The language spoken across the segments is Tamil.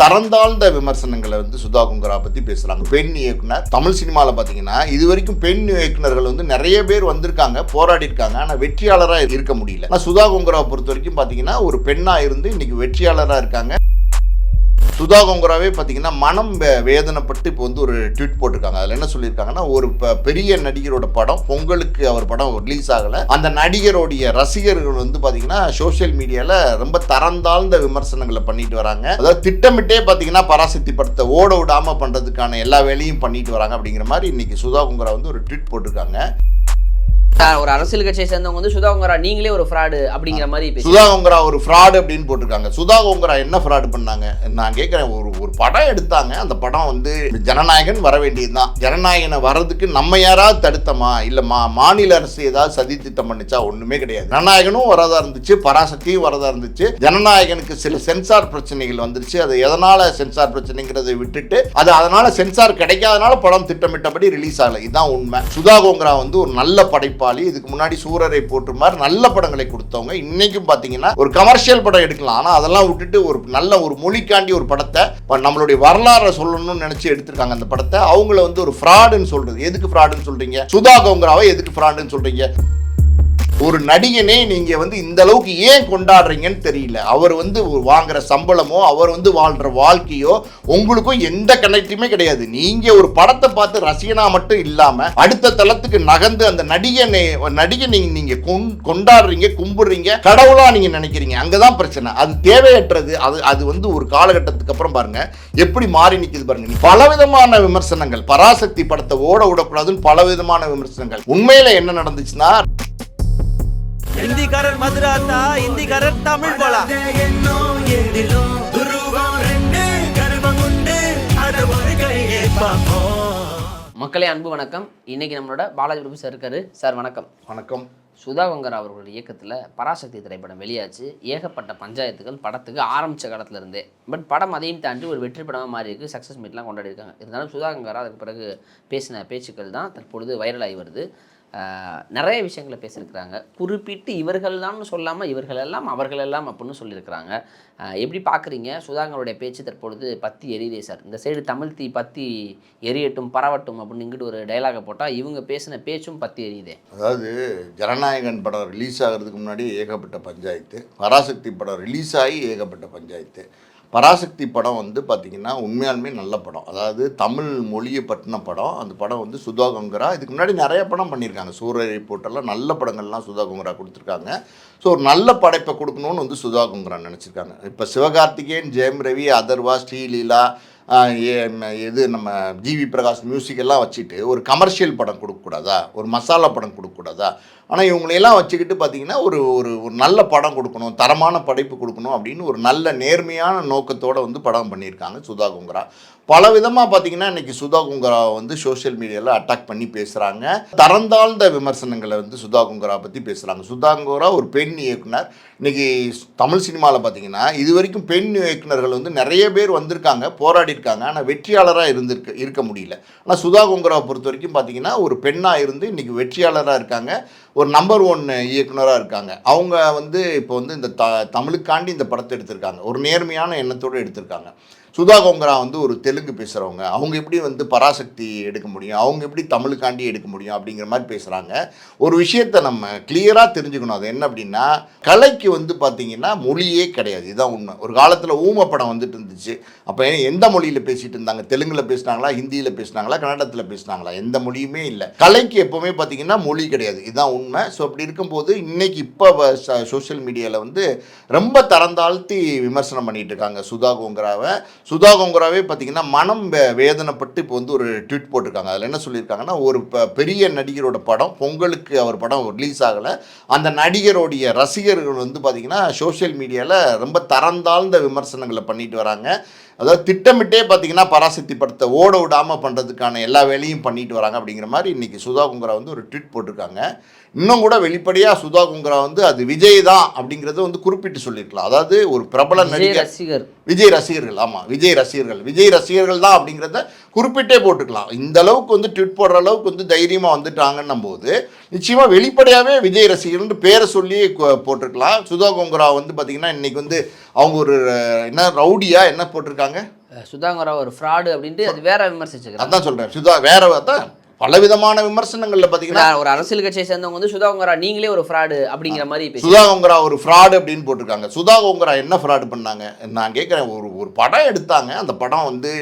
தரந்தாழ்ந்த விமர்சனங்களை வந்து சுதா குங்கரா பத்தி பேசுறாங்க. பெண் இயக்குனர். தமிழ் சினிமாவில் பார்த்தீங்கன்னா இது வரைக்கும் பெண் இயக்குனர்கள் வந்து நிறைய பேர் வந்திருக்காங்க போராடி இருக்காங்க ஆனால் வெற்றியாளராக இருக்க முடியல. ஆனால் சுதா குங்கரா பொறுத்த வரைக்கும் பார்த்தீங்கன்னா ஒரு பெண்ணா இருந்து இன்னைக்கு வெற்றியாளராக இருக்காங்க. சுதா கோங்கராவே பார்த்தீங்கன்னா மனம் வே- வேதனைப்பட்டு இப்போ வந்து ஒரு ட்வீட் போட்டிருக்காங்க. அதில் என்ன சொல்லியிருக்காங்கன்னா ஒரு பெரிய நடிகரோட படம் பொங்கலுக்கு அவர் படம் ரிலீஸ் ஆகலை. அந்த நடிகருடைய ரசிகர்கள் வந்து பார்த்தீங்கன்னா சோஷியல் மீடியாவில் ரொம்ப தரந்தாழ்ந்த விமர்சனங்களை பண்ணிட்டு வராங்க. அதாவது திட்டமிட்டே பார்த்தீங்கன்னா பராசக்தி படத்தை ஓட விடாமல் பண்ணுறதுக்கான எல்லா வேலையும் பண்ணிட்டு வராங்க அப்படிங்கிற மாதிரி இன்னைக்கு சுதா வந்து ஒரு ட்வீட் போட்டிருக்காங்க. ஒரு அரசியல் கட்சியை சேர்ந்தவங்க வந்து சுதாகரா நீங்களே ஒரு ஃப்ராடு அப்படிங்கிற மாதிரி சுதா கோங்கரா ஒரு ஃப்ராடு அப்படின்னு போட்டிருக்காங்க. சுதா கோங்கரா என்ன ஃப்ராடு பண்ணாங்க? நான் கேட்குறேன் ஒரு ஒரு படம் எடுத்தாங்க. அந்த படம் வந்து ஜனநாயகன் வர வேண்டியதுதான். ஜனநாயகனை வர்றதுக்கு நம்ம யாராவது தடுத்தமா? இல்லை மா மாநில அரசு ஏதாவது சதி திட்டம் பண்ணுச்சா? ஒன்றுமே கிடையாது. ஜனநாயகனும் வரதா இருந்துச்சு பராசக்தியும் வரதா இருந்துச்சு. ஜனநாயகனுக்கு சில சென்சார் பிரச்சனைகள் வந்துருச்சு. அது எதனால சென்சார் பிரச்சனைங்கிறதை விட்டுட்டு அது அதனால சென்சார் கிடைக்காதனால படம் திட்டமிட்டபடி ரிலீஸ் ஆகலை. இதுதான் உண்மை. சுதா கோங்கரா வந்து ஒரு நல்ல படைப்பாளி இதுக்கு முன்னாடி சூரரை போட்டு மாதிரி நல்ல படங்களை கொடுத்தவங்க. இன்னைக்கும் பார்த்தீங்கன்னா ஒரு கமர்ஷியல் படம் எடுக்கலாம். ஆனால் அதெல்லாம் விட்டுட்டு ஒரு நல்ல ஒரு மொழிக்காண்டி ஒரு படத்தை நம்மளுடைய வரலாறை சொல்லணும்னு நினைச்சு எடுத்திருக்காங்க அந்த படத்தை. அவங்கள வந்து ஒரு ஃப்ராடுன்னு சொல்றது. எதுக்கு ஃப்ராடுன்னு சொல்றீங்க? சுதா கோங்கராவை எதுக்கு ஃப்ராடுன்னு சொல்றீங்க? ஒரு நடிகனே நீங்க வந்து இந்த அளவுக்கு ஏன் கொண்டாடுறீங்கன்னு தெரியல. அவர் வந்து வாங்குற சம்பளமோ அவர் வந்து வாழ்ற வாழ்க்கையோ உங்களுக்கும் எந்த கனெக்டுமே கிடையாது. நீங்க ஒரு படத்தை பார்த்து ரசிகனா மட்டும் இல்லாம அடுத்த தளத்துக்கு நகர்ந்து அந்த நடிகனை நடிகை நீங்க நீங்கள் கொண்டாடுறீங்க கும்பிடுறீங்க கடவுளா நீங்க நினைக்கிறீங்க. அங்கதான் பிரச்சனை. அது தேவையற்றது. அது அது வந்து ஒரு காலகட்டத்துக்கு அப்புறம் பாருங்க. எப்படி மாறி நிக்குது பாருங்க. பலவிதமான விமர்சனங்கள் பராசக்தி படத்தை ஓட விடக்கூடாதுன்னு பலவிதமான விமர்சனங்கள். உண்மையில என்ன நடந்துச்சுன்னா ஹிந்திக்காரர் மதுராத்தா ஹிந்திக்காரர் தமிழ் போலா. மக்களே அன்பு வணக்கம். இன்னைக்கு நம்மளோட பாலாஜி பிரபு சார் இருக்காரு. சார் வணக்கம். வணக்கம். சுதா கங்கர் அவர்களுடைய இயக்கத்தில் பராசக்தி திரைப்படம் வெளியாச்சு. ஏகப்பட்ட பஞ்சாயத்துகள் படத்துக்கு ஆரம்பித்த காலத்துல இருந்தே. பட் படம் அதையும் தாண்டி ஒரு வெற்றி படமாக மாறி இருக்கு. சக்ஸஸ் மீட்லாம் கொண்டாடி இருக்காங்க இருந்தாலும் சுதா கங்கரா அதுக்கு பிறகு பேசின பேச்சுக்கள் தான் தற்பொழுது வைரலாகி வருது. நிறைய விஷயங்களை பேசியிருக்கிறாங்க. குறிப்பிட்டு இவர்கள் சொல்லாமல் இவர்கள் எல்லாம் அவர்கள் எல்லாம் அப்படின்னு சொல்லியிருக்கிறாங்க. எப்படி பார்க்குறீங்க? சுதாகருடைய பேச்சு தற்பொழுது பத்தி எரியுதே சார். இந்த சைடு தமிழ் தீ பத்தி எரியட்டும் பரவட்டும் அப்படின்னு இங்கிட்டு ஒரு டைலாகை போட்டால் இவங்க பேசின பேச்சும் பத்தி எரியுதே. அதாவது ஜனநாயகன் படம் ரிலீஸ் ஆகிறதுக்கு முன்னாடி ஏகப்பட்ட பஞ்சாயத்து பராசக்தி படம் ரிலீஸ் ஆகி ஏகப்பட்ட பஞ்சாயத்து. பராசக்தி படம் வந்து பார்த்திங்கன்னா உண்மையாலுமே நல்ல படம். அதாவது தமிழ் மொழியை பற்றின படம். அந்த படம் வந்து சுதா கங்கரா இதுக்கு முன்னாடி நிறைய படம் பண்ணியிருக்காங்க. சூரரை போட்டெல்லாம் நல்ல படங்கள்லாம் சுதா கங்கரா கொடுத்துருக்காங்க. ஸோ ஒரு நல்ல படைப்பை கொடுக்கணும்னு வந்து சுதா கங்கரா நினச்சிருக்காங்க. இப்போ சிவகார்த்திகேயன் ஜெயம் ரவி அதர்வா ஸ்ரீலீலா இது நம்ம ஜிவி பிரகாஷ் மியூசிக் எல்லாம் வச்சுட்டு ஒரு கமர்ஷியல் படம் கொடுக்கக்கூடாதா? ஒரு மசாலா படம் கொடுக்கக்கூடாதா? ஆனால் இவங்களையெல்லாம் வச்சுக்கிட்டு பார்த்தீங்கன்னா ஒரு ஒரு ஒரு நல்ல படம் கொடுக்கணும் தரமான படைப்பு கொடுக்கணும் அப்படின்னு ஒரு நல்ல நேர்மையான நோக்கத்தோடு வந்து படம் பண்ணியிருக்காங்க சுதா குங்கரா. பல விதமாக பார்த்தீங்கன்னா இன்னைக்கு சுதா குங்கரா வந்து சோஷியல் மீடியாவில் அட்டாக் பண்ணி பேசுகிறாங்க தரந்தாழ்ந்த விமர்சனங்களை வந்து சுதா குங்கரா பற்றி பேசுகிறாங்க சுதா குங்கரா ஒரு பெண் இயக்குனர். இன்னைக்கு தமிழ் சினிமாவில் பார்த்தீங்கன்னா இது வரைக்கும் பெண் இயக்குனர்கள் வந்து நிறைய பேர் வந்திருக்காங்க போராடி இருக்காங்க ஆனால் வெற்றியாளராக இருந்திருக்கு இருக்க முடியல. ஆனால் சுதா குங்கராவை பொறுத்த வரைக்கும் பார்த்தீங்கன்னா ஒரு பெண்ணாக இருந்து இன்னைக்கு வெற்றியாளராக இருக்காங்க. ஒரு நம்பர் ஒன் இயக்குனராக இருக்காங்க. அவங்க வந்து இப்போ வந்து இந்த த தமிழுக்காண்டி இந்த படத்தை எடுத்திருக்காங்க. ஒரு நேர்மையான எண்ணத்தோடு எடுத்திருக்காங்க. சுதா கோங்கரா வந்து ஒரு தெலுங்கு பேசுகிறவங்க அவங்க எப்படி வந்து பராசக்தி எடுக்க முடியும்? அவங்க எப்படி தமிழுக்காண்டி எடுக்க முடியும்? அப்படிங்கிற மாதிரி பேசுகிறாங்க ஒரு விஷயத்தை நம்ம கிளியராக தெரிஞ்சுக்கணும். அது என்ன அப்படின்னா கலைக்கு வந்து பார்த்தீங்கன்னா மொழியே கிடையாது. இதுதான் உண்மை. ஒரு காலத்தில் ஊமப்படம் வந்துட்டு இருந்துச்சு. அப்போ எந்த மொழியில் பேசிகிட்டு இருந்தாங்க? தெலுங்கில் பேசினாங்களா? ஹிந்தியில் பேசினாங்களா? கன்னடத்தில் பேசினாங்களா? எந்த மொழியுமே இல்லை. கலைக்கு எப்போவுமே பார்த்தீங்கன்னா மொழி கிடையாது. இதுதான் உண்மை. ஸோ அப்படி இருக்கும்போது இன்றைக்கி இப்போ சோஷியல் மீடியாவில் வந்து ரொம்ப தரந்தாழ்த்தி விமர்சனம் பண்ணிகிட்டு இருக்காங்க சுதா கோங்கராவை. சுதா கோங்கராவே பார்த்தீங்கன்னா மனம் வே- வேதனைப்பட்டு இப்போ வந்து ஒரு ட்வீட் போட்டிருக்காங்க. அதில் என்ன சொல்லியிருக்காங்கன்னா ஒரு ப- பெரிய நடிகரோட படம் பொங்கலுக்கு அவர் படம் ரிலீஸ் ஆகலை. அந்த நடிகருடைய ரசிகர்கள் வந்து பார்த்தீங்கன்னா சோஷியல் மீடியாவில் ரொம்ப தரந்தாழ்ந்த விமர்சனங்களை பண்ணிட்டு வராங்க. அதாவது திட்டமிட்டே பார்த்தீங்கன்னா பராசக்தி படத்தை ஓட விடாமல் பண்ணுறதுக்கான எல்லா வேலையும் பண்ணிட்டு வராங்க அப்படிங்கிற மாதிரி இன்னைக்கு சுதா குங்கரா வந்து ஒரு ட்வீட் போட்டிருக்காங்க. இன்னும் கூட வெளிப்படையாக சுதா குங்கரா வந்து அது விஜய் தான் அப்படிங்கிறத வந்து குறிப்பிட்டு சொல்லியிருக்கலாம். அதாவது ஒரு பிரபல நடிகர் ரசிகர். விஜய் ரசிகர்கள் ஆமாம் விஜய் ரசிகர்கள். விஜய் ரசிகர்கள் தான் அப்படிங்கிறத குறிப்பிட்டே போட்டுக்கலாம். இந்த அளவுக்கு வந்து ட்விட் போடுற அளவுக்கு வந்து தைரியமாக வந்துட்டாங்கன்னும் போது நிச்சயமாக வெளிப்படையாகவே விஜய் ரசிகர்கள்னு பேரை சொல்லி போட்டிருக்கலாம். சுதா கோங்கரா வந்து பார்த்திங்கன்னா இன்னைக்கு வந்து அவங்க ஒரு என்ன ரவுடியா என்ன போட்டிருக்காங்க? சுதாகரா ஒரு ஃப்ராடு அப்படின்ட்டு அது வேற விமர்சிச்சுக்கிறாங்க அதான் சொல்கிறேன் சுதா வேற தான் பலவிதமான விமர்சனங்களில் பார்த்தீங்கன்னா ஒரு அரசியல் கட்சியை சேர்ந்தவங்க வந்து சுதாகரா நீங்களே ஒரு ஃப்ராடு அப்படிங்கிற மாதிரி சுதா கோங்கரா ஒரு ஃப்ராடு அப்படின்னு போட்டிருக்காங்க. சுதா கோங்கரா என்ன ஃப்ராடு பண்ணாங்க? நான் கேட்குறேன் ஒரு ஒரு படம் எடுத்தாங்க. அந்த படம் வந்து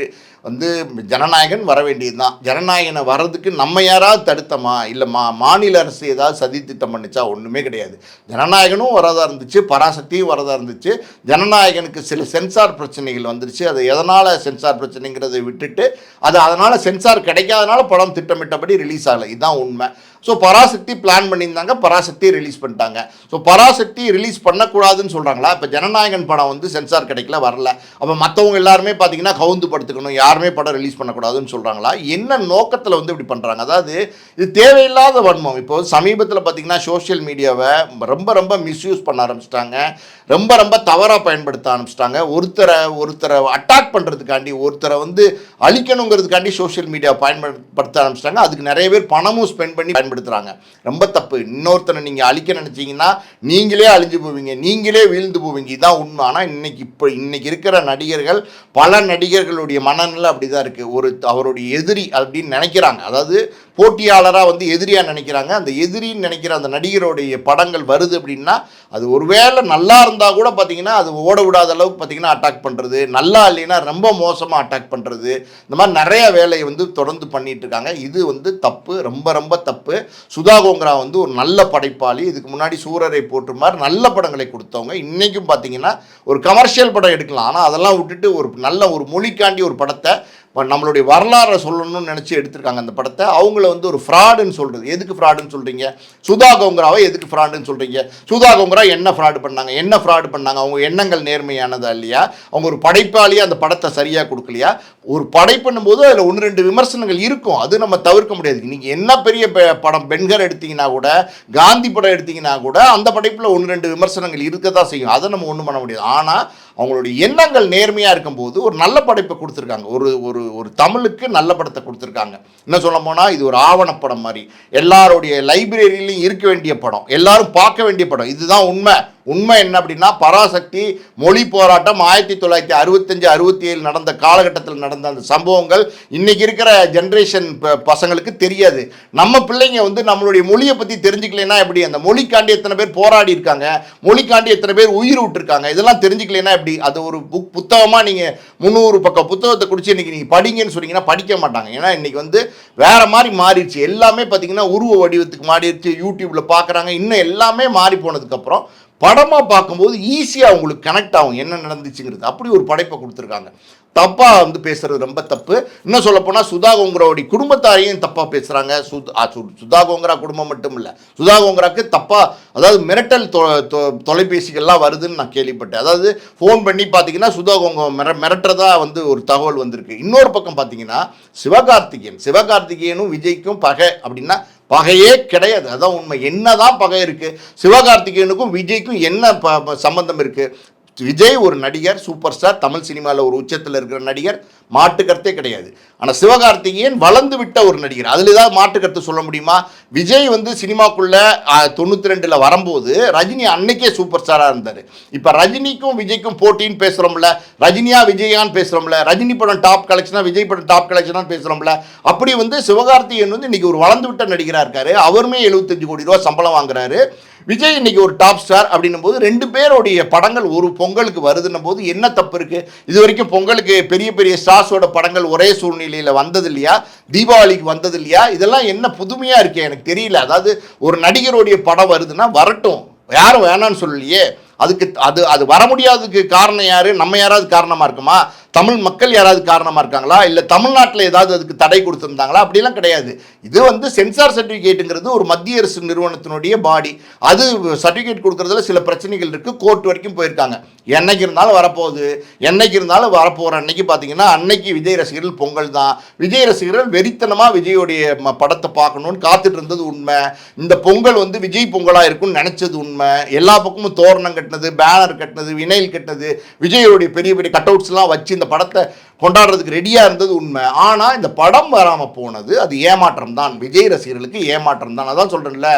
வந்து ஜனநாயகன் வர வேண்டியது தான் ஜனநாயகனை வர்றதுக்கு நம்ம யாராவது தடுத்தமா? இல்லை மா மாநில அரசு ஏதாவது சதி திட்டம் பண்ணிச்சா ஒன்றுமே கிடையாது. ஜனநாயகனும் வரதா இருந்துச்சு பராசக்தியும் வரதா இருந்துச்சு. ஜனநாயகனுக்கு சில சென்சார் பிரச்சனைகள் வந்துருச்சு. அது எதனால் சென்சார் பிரச்சனைங்கிறத விட்டுட்டு அது அதனால் சென்சார் கிடைக்காதனால படம் திட்டமிட்டபடி ரிலீஸ் ஆகலை. இதுதான் உண்மை. ஸோ பராசக்தி பிளான் பண்ணியிருந்தாங்க பராசக்தி ரிலீஸ் பண்ணிட்டாங்க. ஸோ பராசக்தி ரிலீஸ் பண்ணக்கூடாதுன்னு சொல்கிறாங்களா இப்போ ஜனநாயகன் படம் வந்து சென்சார் கிடைக்கல வரல. அப்போ மற்றவங்க எல்லாருமே பார்த்தீங்கன்னா கவுந்து படுத்துக்கணும் யாருமே படம் ரிலீஸ் பண்ணக்கூடாதுன்னு சொல்கிறாங்களா என்ன நோக்கத்தில் வந்து இப்படி பண்ணுறாங்க அதாவது இது தேவையில்லாத வன்மம். இப்போ சமீபத்தில் பார்த்தீங்கன்னா சோஷியல் மீடியாவை ரொம்ப ரொம்ப மிஸ்யூஸ் பண்ண ஆரம்பிச்சிட்டாங்க. ரொம்ப ரொம்ப தவறாக பயன்படுத்த ஆரம்பிச்சிட்டாங்க. ஒருத்தரை ஒருத்தரை அட்டாக் பண்ணுறதுக்காண்டி ஒருத்தரை வந்து அழிக்கணுங்கிறதுக்காண்டி சோஷியல் மீடியா பயன்படுத்த ஆரம்பிச்சிட்டாங்க. அதுக்கு நிறைய பேர் பணமும் ஸ்பெண்ட் பண்ணி பயன்படுத்த பயன்படுத்துகிறாங்க ரொம்ப தப்பு. இன்னொருத்தனை நீங்கள் அழிக்க நினச்சிங்கன்னா நீங்களே அழிஞ்சு போவீங்க. நீங்களே வீழ்ந்து போவீங்க. இதுதான் உண்மை. ஆனால் இன்னைக்கு இப்போ இன்னைக்கு இருக்கிற நடிகர்கள் பல நடிகர்களுடைய மனநிலை அப்படி தான் இருக்குது ஒரு அவருடைய எதிரி அப்படின்னு நினைக்கிறாங்க. அதாவது போட்டியாளராக வந்து எதிரியாக நினைக்கிறாங்க. அந்த எதிரின்னு நினைக்கிற அந்த நடிகருடைய படங்கள் வருது அப்படின்னா அது ஒருவேளை நல்லா இருந்தால் கூட பார்த்தீங்கன்னா அது ஓட விடாத அளவுக்கு பார்த்தீங்கன்னா அட்டாக் பண்ணுறது நல்லா இல்லைன்னா ரொம்ப மோசமாக அட்டாக் பண்ணுறது இந்த மாதிரி நிறைய வேலையை வந்து தொடர்ந்து பண்ணிட்டு இருக்காங்க. இது வந்து தப்பு ரொம்ப ரொம்ப தப்பு. சுதா கோங்கரா வந்து ஒரு நல்ல படைப்பாளி. இதுக்கு முன்னாடி சூரரை போட்டு மாதிரி நல்ல படங்களை கொடுத்தவங்க. இன்றைக்கும் பார்த்தீங்கன்னா ஒரு கமர்ஷியல் படம் எடுக்கலாம். ஆனால் அதெல்லாம் விட்டுட்டு ஒரு நல்ல ஒரு மொழிக்காண்டி ஒரு படத்தை நம்மளுடைய வரலாறை சொல்லணும்னு நினச்சி எடுத்திருக்காங்க அந்த படத்தை. அவங்கள வந்து ஒரு ஃப்ராடுன்னு சொல்கிறது எதுக்கு ஃப்ராடுன்னு சொல்கிறீங்க சுதா கோங்கராவை எதுக்கு ஃப்ராடுன்னு சொல்கிறீங்க சுதா கோங்கரா என்ன ஃப்ராடு பண்ணாங்க? என்ன ஃப்ராடு பண்ணாங்க? அவங்க எண்ணங்கள் நேர்மையானதா இல்லையா? அவங்க ஒரு படைப்பாளியாக அந்த படத்தை சரியாக கொடுக்கலையா? ஒரு படைப்புன்னும் போது அதில் ஒன்று ரெண்டு விமர்சனங்கள் இருக்கும். அது நம்ம தவிர்க்க முடியாது. நீங்கள் என்ன பெரிய பெ- படம் பெண்கர் எடுத்தீங்கன்னா கூட காந்தி படம் எடுத்தீங்கன்னா கூட அந்த படைப்பில் ஒன்று ரெண்டு விமர்சனங்கள் இருக்க தான் செய்யும். அதை நம்ம ஒன்றும் பண்ண முடியாது. ஆனால் அவங்களுடைய எண்ணங்கள் நேர்மையாக இருக்கும்போது ஒரு நல்ல படைப்பை கொடுத்துருக்காங்க. ஒரு ஒரு ஒரு தமிழுக்கு நல்ல படத்தை கொடுத்துருக்காங்க. என்ன சொல்ல போனால் இது ஒரு ஆவணப்படம் மாதிரி. எல்லாருடைய லைப்ரரியிலையும் இருக்க வேண்டிய படம். எல்லாரும் பார்க்க வேண்டிய படம். இதுதான் உண்மை. உண்மை என்ன அப்படின்னா பராசக்தி மொழி போராட்டம் ஆயிரத்தி தொள்ளாயிரத்தி அறுபத்தஞ்சு அறுபத்தி ஏழு நடந்த காலகட்டத்தில் நடந்த அந்த சம்பவங்கள் இன்றைக்கி இருக்கிற ஜென்ரேஷன் பசங்களுக்கு தெரியாது. நம்ம பிள்ளைங்க வந்து நம்மளுடைய மொழியை பற்றி தெரிஞ்சுக்கலைன்னா எப்படி? அந்த மொழிக்காண்டி எத்தனை பேர் போராடி இருக்காங்க? மொழிக்காண்டி எத்தனை பேர் உயிர் விட்டுருக்காங்க? இதெல்லாம் தெரிஞ்சுக்கலைன்னா எப்படி? அது ஒரு புக் புத்தகமாக நீங்கள் முந்நூறு பக்கம் புத்தகத்தை குடிச்சு இன்னைக்கு நீங்கள் படிங்கன்னு சொன்னீங்கன்னா படிக்க மாட்டாங்க. ஏன்னா இன்றைக்கி வந்து வேறு மாதிரி மாறிடுச்சு. எல்லாமே பார்த்தீங்கன்னா உருவ வடிவத்துக்கு மாறிடுச்சு. யூடியூப்பில் பார்க்குறாங்க இன்னும் எல்லாமே மாறி போனதுக்கப்புறம் படமாக பார்க்கும்போது ஈஸியாக உங்களுக்கு கனெக்ட் ஆகும். என்ன நடந்துச்சுங்கிறது. அப்படி ஒரு படைப்பை கொடுத்துருக்காங்க. தப்பாக வந்து பேசுறது ரொம்ப தப்பு. இன்னும் சொல்லப்போனால் சுதா கோங்கராவுடைய குடும்பத்தாரையும் தப்பாக பேசுகிறாங்க சுத் சு- சுதா கோங்கரா குடும்பம் மட்டும் இல்லை சுதா கோங்கராக்கு தப்பாக அதாவது மிரட்டல் தொ தொ- தொலைபேசிகள்லாம் வருதுன்னு நான் கேள்விப்பட்டேன். அதாவது ஃபோன் பண்ணி பார்த்தீங்கன்னா சுதா கோங்க மிர மிரட்டுறதா வந்து ஒரு தகவல் வந்திருக்கு. இன்னொரு பக்கம் பார்த்தீங்கன்னா சிவகார்த்திகேயன். சிவகார்த்திகேயனும் விஜய்க்கும் பகை அப்படின்னா பகையே கிடையாது. அதான் உண்மை. என்னதான் பகை இருக்கு? சிவகார்த்திகேயனுக்கும் விஜய்க்கும் என்ன ப- சம்பந்தம் இருக்கு? விஜய் ஒரு நடிகர் சூப்பர் ஸ்டார் தமிழ் சினிமாவில் ஒரு உச்சத்தில் இருக்கிற நடிகர் மாட்டுக்கருத்தே கிடையாது. ஆனால் சிவகார்த்திகேயன் வளர்ந்து விட்ட ஒரு நடிகர். அதில் ஏதாவது மாட்டுக்கருத்து சொல்ல முடியுமா? விஜய் வந்து சினிமாக்குள்ள தொண்ணூற்றி ரெண்டில் வரும்போது ரஜினி அன்னைக்கே சூப்பர் ஸ்டாராக இருந்தார். இப்போ ரஜினிக்கும் விஜய்க்கும் போட்டின்னு பேசுகிறோம்ல ரஜினியா விஜயான்னு பேசுகிறோம்ல ரஜினி படம் டாப் கலெக்ஷனா விஜய் படம் டாப் கலெக்ஷனாக பேசுகிறோம்ல அப்படி வந்து சிவகார்த்திகேயன் வந்து இன்றைக்கி ஒரு வளர்ந்து விட்ட நடிகராக இருக்கார். அவருமே எழுபத்தஞ்சு கோடி ரூபா சம்பளம் வாங்குறாரு. விஜய் இன்னைக்கு ஒரு டாப் ஸ்டார் அப்படின்னும் போது ரெண்டு பேருடைய படங்கள் ஒரு பொங்கலுக்கு வருதுன்னும் போது என்ன தப்பு இருக்குது இது வரைக்கும் பொங்கலுக்கு பெரிய பெரிய ஸ்டார்ஸோட படங்கள் ஒரே சூழ்நிலையில் வந்தது இல்லையா தீபாவளிக்கு வந்தது இல்லையா இதெல்லாம் என்ன புதுமையா இருக்கு எனக்கு தெரியல. அதாவது ஒரு நடிகருடைய படம் வருதுன்னா வரட்டும். யாரும் வேணாம்னு சொல்லலையே. அதுக்கு அது அது வர முடியாததுக்கு காரணம் யாரு? நம்ம யாராவது காரணமா இருக்குமா? தமிழ் மக்கள் யாராவது காரணமாக இருக்காங்களா? இல்லை தமிழ்நாட்டில் ஏதாவது அதுக்கு தடை கொடுத்துருந்தாங்களா? அப்படிலாம் கிடையாது. இது வந்து சென்சார் சர்டிஃபிகேட்டுங்கிறது ஒரு மத்திய அரசு நிறுவனத்தினுடைய பாடி. அது சர்டிஃபிகேட் கொடுக்கறதுல சில பிரச்சனைகள் இருக்குது கோர்ட் வரைக்கும் போயிருக்காங்க. என்னைக்கு இருந்தாலும் வரப்போகுது. என்னைக்கு இருந்தாலும் வரப்போகிற அன்னைக்கு பார்த்தீங்கன்னா அன்னைக்கு விஜய் ரசிகர்கள் பொங்கல் தான். விஜய் ரசிகர்கள் வெறித்தனமாக விஜயோடைய படத்தை பார்க்கணும்னு காத்துட்டு இருந்தது உண்மை. இந்த பொங்கல் வந்து விஜய் பொங்கலாக இருக்கும்னு நினச்சது உண்மை. எல்லா பக்கமும் தோரணம் கட்டினது பேனர் கட்டினது வினைல் கட்டினது விஜயோடைய பெரிய பெரிய கட் அவுட்ஸ்லாம் வச்சு இந்த படத்தை கொண்டாடுறதுக்கு ரெடியாக இருந்தது உண்மை. ஆனால் இந்த படம் வராமல் போனது அது ஏமாற்றம் தான் விஜய் ரசிகர்களுக்கு ஏமாற்றம் தான் அதான் சொல்கிறேன்ல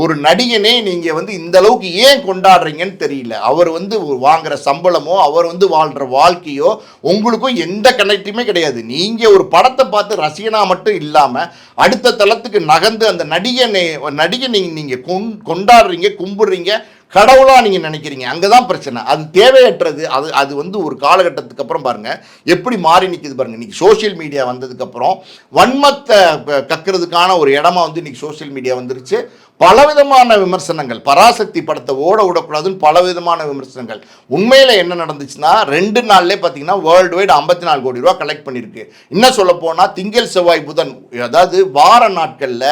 ஒரு நடிகனே நீங்கள் வந்து இந்த அளவுக்கு ஏன் கொண்டாடுறீங்கன்னு தெரியல. அவர் வந்து வாங்குற சம்பளமோ அவர் வந்து வாழ்கிற வாழ்க்கையோ உங்களுக்கும் எந்த கனெக்டுமே கிடையாது. நீங்கள் ஒரு படத்தை பார்த்து ரசிகனா மட்டும் இல்லாமல் அடுத்த தளத்துக்கு நகர்ந்து அந்த நடிகனை நடிகனை நீங்கள் கொண் கொண்டாடுறீங்க கும்பிடுறீங்க கடவுளாக நீங்கள் நினைக்கிறீங்க? அங்கே தான் பிரச்சனை. அது தேவையற்றது. அது அது வந்து ஒரு காலகட்டத்துக்கு அப்புறம் பாருங்கள் எப்படி மாறி நிற்கிது பாருங்கள் இன்றைக்கி சோஷியல் மீடியா வந்ததுக்கப்புறம் வன்மத்தை க- கக்கிறதுக்கான ஒரு இடமா வந்து இன்றைக்கி சோஷியல் மீடியா வந்துருச்சு. பலவிதமான விமர்சனங்கள். பராசக்தி படத்தை ஓட விடக்கூடாதுன்னு பலவிதமான விமர்சனங்கள். உண்மையில் என்ன நடந்துச்சுன்னா ரெண்டு நாள்லேயே பார்த்தீங்கன்னா வேர்ல்டு வைடு ஐம்பத்தி நாலு கோடி ரூபா கலெக்ட் பண்ணியிருக்கு இன்னும் சொல்ல போனால் திங்கள் செவ்வாய் புதன் அதாவது வார நாட்களில்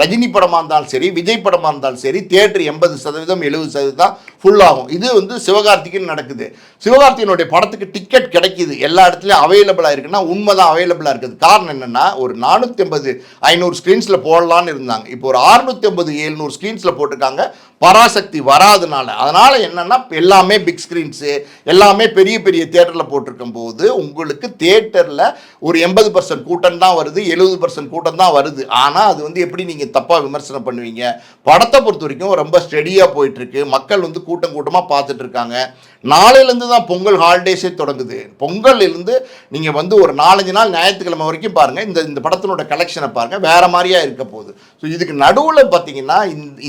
ரஜினி படமாக இருந்தாலும் சரி விஜய் படமாக இருந்தாலும் சரி தேட்டர் எண்பது சதவீதம் எழுபது சதவீதம் ஃபுல் ஆகும். இது வந்து சிவகார்த்திகன் நடக்குது. சிவகார்த்திகனுடைய படத்துக்கு டிக்கெட் கிடைக்கிது. எல்லா இடத்துலையும் அவைலபிளாக இருக்குன்னா உண்மைதான் அவைலபிளாக இருக்குது. காரணம் என்னென்னா ஒரு நானூற்றி ஐம்பது ஐநூறு ஸ்க்ரீன்ஸில் போடலான்னு இருந்தாங்க. இப்போ ஒரு அறுநூற்றி ஐம்பது ஏழு ஐநூறு ஸ்க்ரீன்ஸில் போட்டிருக்காங்க. பராசக்தி வராதனால. அதனால் என்னென்னா எல்லாமே பிக் ஸ்க்ரீன்ஸு எல்லாமே பெரிய பெரிய தேட்டரில் போட்டிருக்கும் போது உங்களுக்கு தேட்டரில் ஒரு எண்பது பர்சன்ட் கூட்டம் தான் வருது எழுபது பர்சன்ட் கூட்டம் தான் வருது. ஆனால் அது வந்து எப்படி நீங்கள் தப்பாக விமர்சனம் பண்ணுவீங்க? படத்தை பொறுத்த வரைக்கும் ரொம்ப ஸ்டெடியாக போயிட்டுருக்கு. மக்கள் வந்து கூட்டம் கூட்டமாக பார்த்துட்டு இருக்காங்க. நாளையிலேருந்து தான் பொங்கல் ஹாலிடேஸே தொடங்குது. பொங்கல்லேருந்து நீங்கள் வந்து ஒரு நாலஞ்சு நாள் ஞாயிற்றுக்கிழமை வரைக்கும் பாருங்கள் இந்த இந்த படத்தினோட கலெக்ஷனை பாருங்கள் வேறு மாதிரியா இருக்க போகுது. ஸோ இதுக்கு நடுவில் பார்த்தீங்கன்னா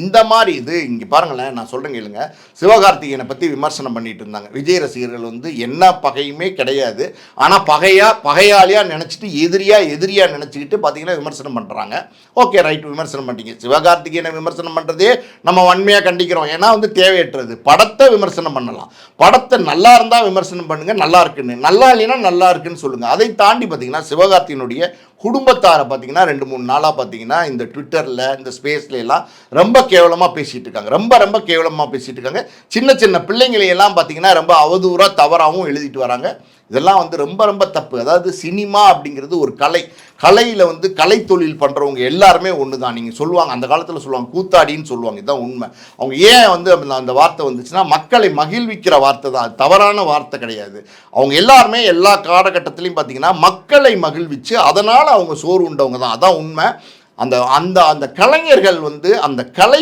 இந்த மாதிரி இது இங்கே பாருங்களேன் நான் சொல்கிறேன் கேளுங்க. சிவகார்த்திகேயனை பற்றி விமர்சனம் பண்ணிட்டு இருந்தாங்க. விஜய் ரசிகர்கள் வந்து என்ன பகையுமே கிடையாது. ஆனால் பகையாக பகையாளியாக நினச்சிட்டு எதிரியாக எதிரியாக நினச்சிக்கிட்டு பார்த்தீங்கன்னா விமர்சனம் பண்ணுறாங்க ஓகே ரைட் விமர்சனம் பண்ணிட்டீங்க. சிவகார்த்திகேயனை விமர்சனம் பண்ணுறதே நம்ம வன்மையாக கண்டிக்கிறோம். ஏன்னா வந்து தேவையற்றது. படத்தை விமர்சனம் பண்ணலாம். படத்தை நல்லா இருந்தால் விமர்சனம் பண்ணுங்கள் நல்லா இருக்குன்னு. நல்லா இல்லைன்னா நல்லா இருக்குன்னு சொல்லுங்கள் அதை தாண்டி பார்த்தீங்கன்னா சிவகார்த்தியினுடைய குடும்பத்தாரை பார்த்தீங்கன்னா ரெண்டு மூணு நாளாக பார்த்தீங்கன்னா இந்த ட்விட்டரில் இந்த ஸ்பேஸ்லாம் ரொம்ப கேவலமாக பேசிகிட்டு இருக்காங்க. ரொம்ப ரொம்ப கேவலமாக பேசிகிட்டு இருக்காங்க. சின்ன சின்ன பிள்ளைங்களையெல்லாம் பார்த்தீங்கன்னா ரொம்ப அவதூறாக தவறாகவும் எழுதிட்டு வராங்க. இதெல்லாம் வந்து ரொம்ப ரொம்ப தப்பு. அதாவது சினிமா அப்படிங்கிறது ஒரு கலை. கலையில் வந்து கலை தொழில் பண்ணுறவங்க எல்லாருமே ஒன்று தான் நீங்கள் சொல்லுவாங்க அந்த காலத்தில் சொல்லுவாங்க கூத்தாடின்னு சொல்லுவாங்க. இதுதான் உண்மை. அவங்க ஏன் வந்து அந்த- அந்த வார்த்தை வந்துச்சுன்னா மக்களை மகிழ்விக்கிற வார்த்தை தான். தவறான வார்த்தை கிடையாது. அவங்க எல்லாருமே எல்லா காலகட்டத்திலையும் பார்த்தீங்கன்னா மக்களை மகிழ்விச்சு அதனால் அவங்க சோறு உண்டவங்க தான். அதான் உண்மை. அந்த அந்த அந்த கலைஞர்கள் வந்து அந்த கலை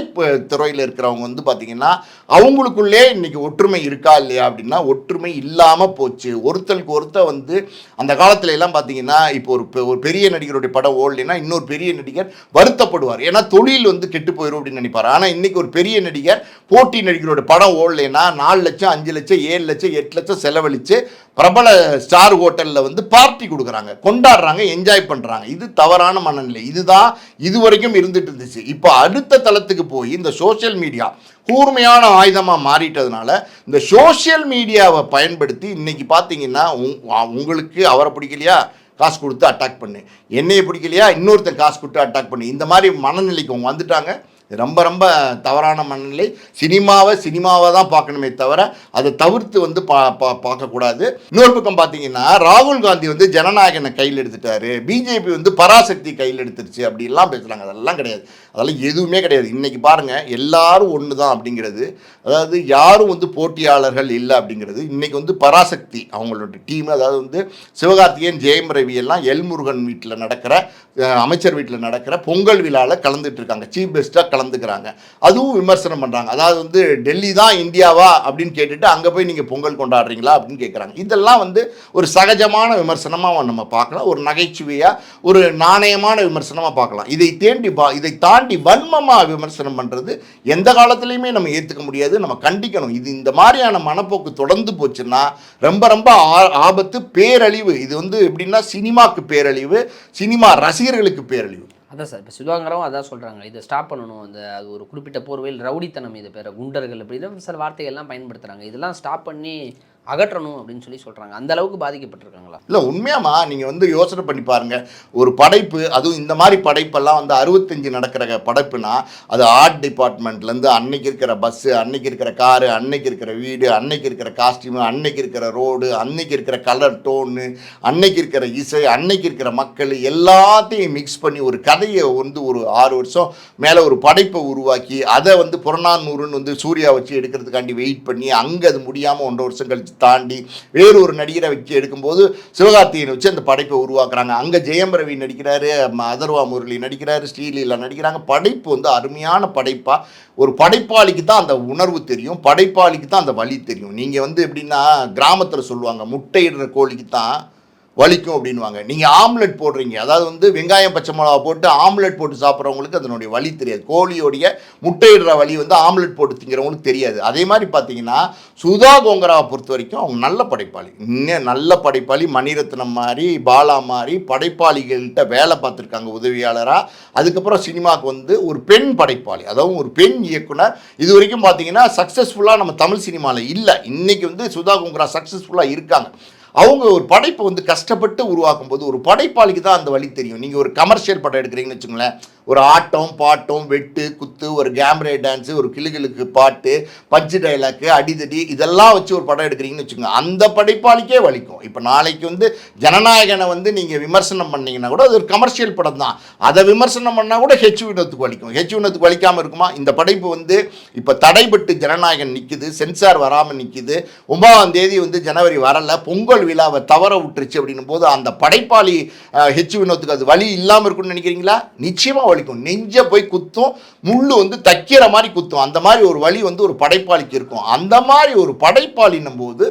துறையில் இருக்கிறவங்க வந்து பார்த்திங்கன்னா அவங்களுக்குள்ளே இன்னைக்கு ஒற்றுமை இருக்கா இல்லையா அப்படின்னா ஒற்றுமை இல்லாமல் போச்சு. ஒருத்தருக்கு ஒருத்தர் வந்து அந்த காலத்துல எல்லாம் பார்த்தீங்கன்னா இப்போ ஒரு பெ- ஒரு பெரிய நடிகருடைய படம் ஓடலைன்னா இன்னொரு பெரிய நடிகர் வருத்தப்படுவார். ஏன்னா தொழில் வந்து கெட்டு போயிடும் அப்படின்னு நினைப்பார். ஆனால் இன்னைக்கு ஒரு பெரிய நடிகர் போட்டி நடிகரோட படம் ஓடலைன்னா நாலு லட்சம் அஞ்சு லட்சம் ஏழு லட்சம் எட்டு லட்சம் செலவழித்து பிரபல ஸ்டார் ஹோட்டலில் வந்து பார்ட்டி கொடுக்குறாங்க கொண்டாடுறாங்க என்ஜாய் பண்ணுறாங்க இது தவறான மனநிலை. இதுதான் இது வரைக்கும் இருந்துட்டு இருந்துச்சு. இப்போ அடுத்த தளத்துக்கு போய் இந்த சோஷியல் மீடியா கூர்மையான ஆயுதமாக மாறிட்டதுனால இந்த சோஷியல் மீடியாவை பயன்படுத்தி இன்றைக்கி பார்த்தீங்கன்னா உங்- உங்களுக்கு அவரை பிடிக்கலையா? காசு கொடுத்து அட்டாக் பண்ணு. என்னையை பிடிக்கலையா? இன்னொருத்தன் காசு கொடுத்து அட்டாக் பண்ணு. இந்த மாதிரி மனநிலைக்கு அவங்க வந்துட்டாங்க. இது ரொம்ப ரொம்ப தவறான மனநிலை. சினிமாவை சினிமாவை தான் பார்க்கணுமே தவிர அதை தவிர்த்து வந்து பா பா பார்க்கக்கூடாது. இன்னொரு பக்கம் பார்த்தீங்கன்னா ராகுல் காந்தி வந்து ஜனநாயகனை கையில் எடுத்துட்டாரு. பிஜேபி வந்து பராசக்தி கையில் எடுத்துருச்சு அப்படிலாம் பேசுகிறாங்க அதெல்லாம் கிடையாது. அதெல்லாம் எதுவுமே கிடையாது. இன்றைக்கி பாருங்கள் எல்லாரும் ஒன்று தான் அப்படிங்கிறது. அதாவது யாரும் வந்து போட்டியாளர்கள் இல்லை அப்படிங்கிறது. இன்றைக்கி வந்து பராசக்தி அவங்களோட டீம். அதாவது வந்து சிவகார்த்திகேயன் ஜெயம் ரவி எல்லாம் எல்முருகன் வீட்டில் நடக்கிற அமைச்சர் வீட்டில் நடக்கிற பொங்கல் விழாவில் கலந்துட்டு இருக்காங்க. சீஃப் கெஸ்ட்டாக கலந்துக்கிறாங்க. அதுவும் விமர்சனம் பண்ணுறாங்க அதாவது வந்து டெல்லி தான் இந்தியாவா? அப்படின்னு கேட்டுட்டு அங்கே போய் நீங்கள் பொங்கல் கொண்டாடுறீங்களா? அப்படின்னு கேட்குறாங்க இதெல்லாம் வந்து ஒரு சகஜமான விமர்சனமாக நம்ம பார்க்கலாம். ஒரு நகைச்சுவையாக ஒரு நாணயமான விமர்சனமாக பார்க்கலாம். இதை தேண்டி பா இதை தாண்டி வன்மமாக விமர்சனம் பண்ணுறது எந்த காலத்துலையுமே நம்ம ஏற்றுக்க முடியாது. நம்ம கண்டிக்கணும். இது இந்த மாதிரியான மனப்போக்கு தொடர்ந்து போச்சுன்னா ரொம்ப ரொம்ப ஆ- ஆபத்து பேரழிவு. இது வந்து எப்படின்னா சினிமாக்கு பேரழிவு சினிமா ரசிகர்களுக்கு பேரழிவு. அதான் சார் இப்போ சிவகாங்கரம் அதான் சொல்கிறாங்க இதை ஸ்டாப் பண்ணணும். அந்த அது ஒரு குறிப்பிட்ட போர்வையில் ரவுடித்தனம் இது பேர் குண்டர்கள் அப்படின்னு சில வார்த்தைகள்லாம் பயன்படுத்துகிறாங்க இதெல்லாம் ஸ்டாப் பண்ணி அகற்றணும் அப்படின்னு சொல்லி சொல்கிறாங்க அந்த அளவுக்கு பாதிக்கப்பட்டிருக்காங்களா? இல்லை உண்மையாமா நீங்கள் வந்து யோசனை பண்ணி பாருங்க. ஒரு படைப்பு அதுவும் இந்த மாதிரி படைப்பெல்லாம் வந்து அறுபத்தஞ்சு நடக்கிற படைப்புனா அது ஆர்ட் டிபார்ட்மெண்ட்லேருந்து அன்னைக்கு இருக்கிற பஸ்ஸு அன்னைக்கு இருக்கிற காரு அன்னைக்கு இருக்கிற வீடு அன்னைக்கு இருக்கிற காஸ்டியூமு அன்னைக்கு இருக்கிற ரோடு அன்னைக்கு இருக்கிற கலர் டோனு அன்னைக்கு இருக்கிற இசை அன்னைக்கு இருக்கிற மக்கள் எல்லாத்தையும் மிக்ஸ் பண்ணி ஒரு கதையை வந்து ஒரு ஆறு வருஷம் மேலே ஒரு படைப்பை உருவாக்கி அதை வந்து புறநானூறுன்னு வந்து சூர்யா வச்சு எடுக்கிறதுக்காண்டி வெயிட் பண்ணி அங்கே அது முடியாமல் ஒன்றரை வருஷம் கழிச்சு தாண்டி வேறு ஒரு நடிகரை வச்சு எடுக்கும்போது சிவகார்த்திகேயன் வச்சு அந்த படைப்பை உருவாக்குறாங்க. அங்கே ஜெயம் ரவி நடிக்கிறாரு ம- அதர்வா முரளி நடிக்கிறாரு ஸ்ரீலீலா நடிக்கிறாங்க. படைப்பு வந்து அருமையான படைப்பாக ஒரு படைப்பாளிக்கு தான் அந்த உணர்வு தெரியும். படைப்பாளிக்கு தான் அந்த வழி தெரியும். நீங்கள் வந்து எப்படின்னா கிராமத்தில் சொல்லுவாங்க முட்டையிடுற கோழிக்கு தான் வலிக்கும் அப்படின்வாங்க நீங்கள் ஆம்லெட் போடுறீங்க. அதாவது வந்து வெங்காயம் பச்சை மிளகா போட்டு ஆம்லெட் போட்டு சாப்பிட்றவங்களுக்கு அதனுடைய வலி தெரியாது. கோழியோடைய முட்டையிடுற வலி வந்து ஆம்லெட் போட்டு திங்கிறவங்களுக்கு தெரியாது. அதே மாதிரி பார்த்தீங்கன்னா சுதா கோங்கராவை பொறுத்த வரைக்கும் அவங்க நல்ல படைப்பாளி. இன்னும் நல்ல படைப்பாளி மணிரத்னம் மாதிரி பாலா மாதிரி படைப்பாளிகள்கிட்ட வேலை பார்த்துருக்காங்க உதவியாளராக அதுக்கப்புறம் சினிமாவுக்கு வந்து ஒரு பெண் படைப்பாளி. அதாவது ஒரு பெண் இயக்குனர். இது வரைக்கும் பார்த்தீங்கன்னா சக்ஸஸ்ஃபுல்லாக நம்ம தமிழ் சினிமாவில் இல்லை. இன்றைக்கி வந்து சுதா கோங்கரா சக்ஸஸ்ஃபுல்லாக இருக்காங்க. அவங்க ஒரு படைப்பை வந்து கஷ்டப்பட்டு உருவாக்கும் போது ஒரு படைப்பாளிக்கு தான் அந்த வழி தெரியும். நீங்கள் ஒரு கமர்ஷியல் படம் எடுக்கிறீங்கன்னு வச்சுங்களேன் ஒரு ஆட்டம் பாட்டம் வெட்டு குத்து ஒரு கேமரே டான்ஸு ஒரு கிளுகிளுக்கு பாட்டு பஞ்சு டைலாக்கு அடிதடி இதெல்லாம் வச்சு ஒரு படம் எடுக்கிறீங்கன்னு வச்சுக்கோங்க. அந்த படைப்பாளிக்கே வலிக்கும். இப்போ நாளைக்கு வந்து ஜனநாயகனை வந்து நீங்கள் விமர்சனம் பண்ணீங்கன்னா கூட அது ஒரு கமர்ஷியல் படம் தான். அதை விமர்சனம் பண்ணால் கூட ஹெச் வினத்துக்கு வலிக்கும். ஹெச் வினத்துக்கு வலிக்காமல் இருக்குமா? இந்த படைப்பு வந்து இப்போ தடைபட்டு ஜனநாயகன் நிற்குது சென்சார் வராமல் நிற்குது ஒன்பதாம் தேதி வந்து ஜனவரி வரல பொங்கல் விழாவை தவற விட்டுருச்சு அப்படின்னும் போது அந்த படைப்பாளி ஹெச் வினோத்துக்கு அது வழி இல்லாமல் இருக்கும்னு நினைக்கிறீங்களா? நிச்சயமாக வலிக்கும் நெஞ்ச போய் குத்தும் முள்ளு வந்து தைக்கிற மாதிரி குத்தும். அந்த மாதிரி ஒரு வழி வந்து ஒரு படைப்பாளிக்கு இருக்கும். அந்த மாதிரி ஒரு படைப்பாளின்னும் போது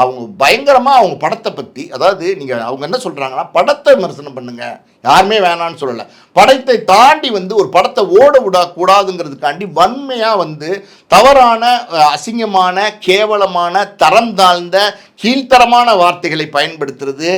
அவங்க பயங்கரமாக அவங்க படத்தை பற்றி அதாவது நீங்கள் அவங்க என்ன சொல்கிறாங்கன்னா படத்தை விமர்சனம் பண்ணுங்க. யாருமே வேணான்னு சொல்லலை. படத்தை தாண்டி வந்து ஒரு படத்தை ஓட விட கூடாதுங்கிறதுக்காண்டி வன்மையாக வந்து தவறான அசிங்கமான கேவலமான தரம் தாழ்ந்த கீழ்த்தரமான வார்த்தைகளை பயன்படுத்துறது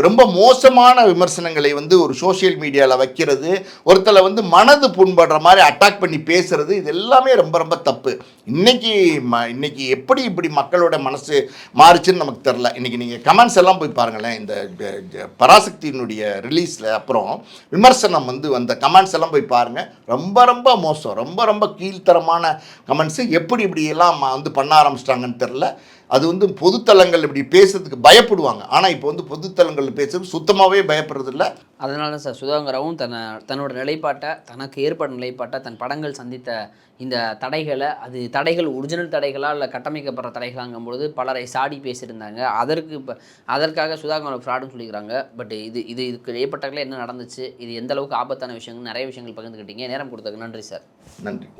ரொம்ப மோசமான விமர்சனங்களை வந்து ஒரு சோஷியல் மீடியாவில் வைக்கிறது ஒருத்தரை வந்து மனது புண்படுற மாதிரி அட்டாக் பண்ணி பேசுறது இது எல்லாமே ரொம்ப ரொம்ப தப்பு. இன்னைக்கு ம இன்னைக்கு எப்படி இப்படி மக்களோட மனசு மாறுச்சுன்னு நமக்கு தெரில இன்னைக்கு நீங்கள் கமெண்ட்ஸ் எல்லாம் போய் பாருங்களேன். இந்த ஜ- பராசக்தியினுடைய ரிலீஸில் அப்புறம் விமர்சனம் வந்து வந்த கமெண்ட்ஸ் எல்லாம் போய் பாருங்கள் ரொம்ப ரொம்ப மோசம். ரொம்ப ரொம்ப கீழ்த்தரமான கமெண்ட்ஸு எப்படி இப்படி எல்லாம் வந்து பண்ண ஆரம்பிச்சிட்டாங்கன்னு தெரில அது வந்து பொதுத்தலங்கள் இப்படி பேசுறதுக்கு பயப்படுவாங்க. ஆனால் இப்போ வந்து பொதுத்தலங்களில் பேசுறது சுத்தமாகவே பயப்படுறதில்ல. அதனால தான் சார் சுதாகராவும் தன்னை தன்னோட நிலைப்பாட்டை தனக்கு ஏற்பட்ட நிலைப்பாட்டை தன் படங்கள் சந்தித்த இந்த தடைகளை அது தடைகள் ஒரிஜினல் தடைகளா இல்லை கட்டமைக்கப்படுற தடைகளாங்கும் பொழுது பலரை சாடி பேசியிருந்தாங்க. அதற்கு இப்போ அதற்காக சுதாகர் ஃப்ராடுன்னு சொல்லிக்கிறாங்க. பட் இது இது இதுக்கு ஏற்பட்டங்களே என்ன நடந்துச்சு இது எந்த அளவுக்கு ஆபத்தான விஷயங்கள் நிறைய விஷயங்கள் பகிர்ந்துக்கிட்டீங்க நேரம் கொடுத்ததுக்கு நன்றி சார். நன்றி.